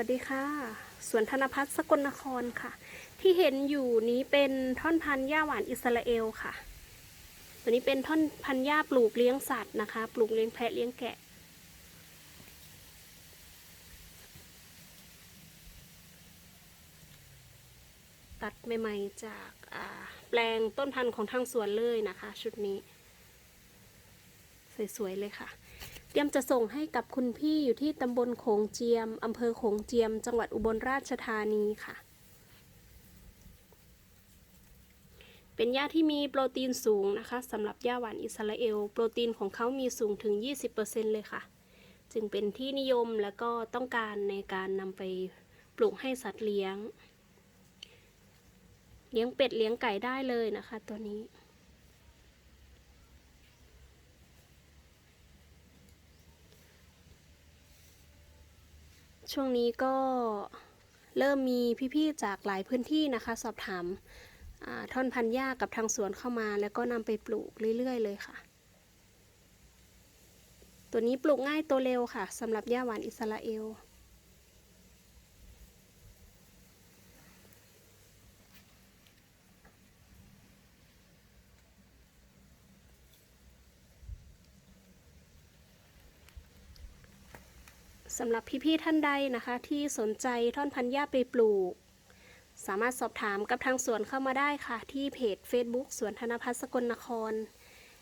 วัสดีค่ะ สวนธนพัฒน์สกลนครค่ะ ที่เห็นอยู่นี้เป็นท่อนพันธุ์หญ้าหวานอิสราเอลค่ะ ตัวนี้เป็นท่อนพันธุ์หญ้าปลูกเลี้ยงสัตว์นะคะ ปลูกเลี้ยงแพะเลี้ยงแกะ ตัดใหม่ๆจากแปลงต้นพันธุ์ของทางสวนเลยนะคะ ชุดนี้ สวยๆเลยค่ะ เตรียมจะส่งให้กับคุณพี่อยู่ที่ตำบลโขงเจียมอำเภอโขงเจียม จังหวัดอุบลราชธานีค่ะ เป็นหญ้าที่มีโปรตีนสูงนะคะสำหรับหญ้าหวานอิสราเอล โปรตีนของเขามีสูงถึง 20%เลยค่ะ จึงเป็นที่นิยมและก็ต้องการในการนำไปปลูกให้สัตว์เลี้ยง เลี้ยงเป็ดเลี้ยงไก่ได้เลยนะคะ ตัวนี้ ช่วงนี้ก็เริ่มมีพี่ๆจากหลายพื้นที่นะคะ สอบถามท่อนพันธุ์หญ้ากับทางสวนเข้ามา แล้วก็นำไปปลูกเรื่อยๆ เลยค่ะ ตัวนี้ปลูกง่ายตัวเร็วค่ะสำหรับหญ้าหวานอิสราเอล สำหรับพี่ๆท่านใดนะคะ ที่สนใจท่อนพันธุ์หญ้าไปปลูก สามารถสอบถามกับทางสวนเข้ามาได้ค่ะ ที่เพจ Facebook สวนธนพัฒน์สกลนคร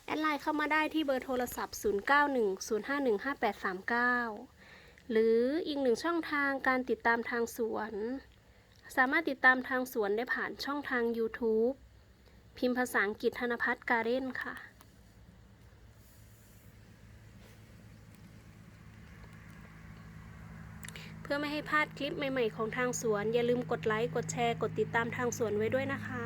แอดไลน์เข้ามาได้ที่เบอร์โทรศัพท์ 0910515839 หรืออีกหนึ่งช่องทางการติดตามทางสวน สามารถติดตามทางสวนได้ผ่านช่องทาง YouTube พิมพ์ภาษาอังกฤษธนพัฒน์การ์เด้นค่ะ เพื่อไม่ให้พลาดคลิปใหม่ ๆ ของทางสวน อย่าลืมกดไลค์ กดแชร์ กดติดตามทางสวนไว้ด้วยนะคะ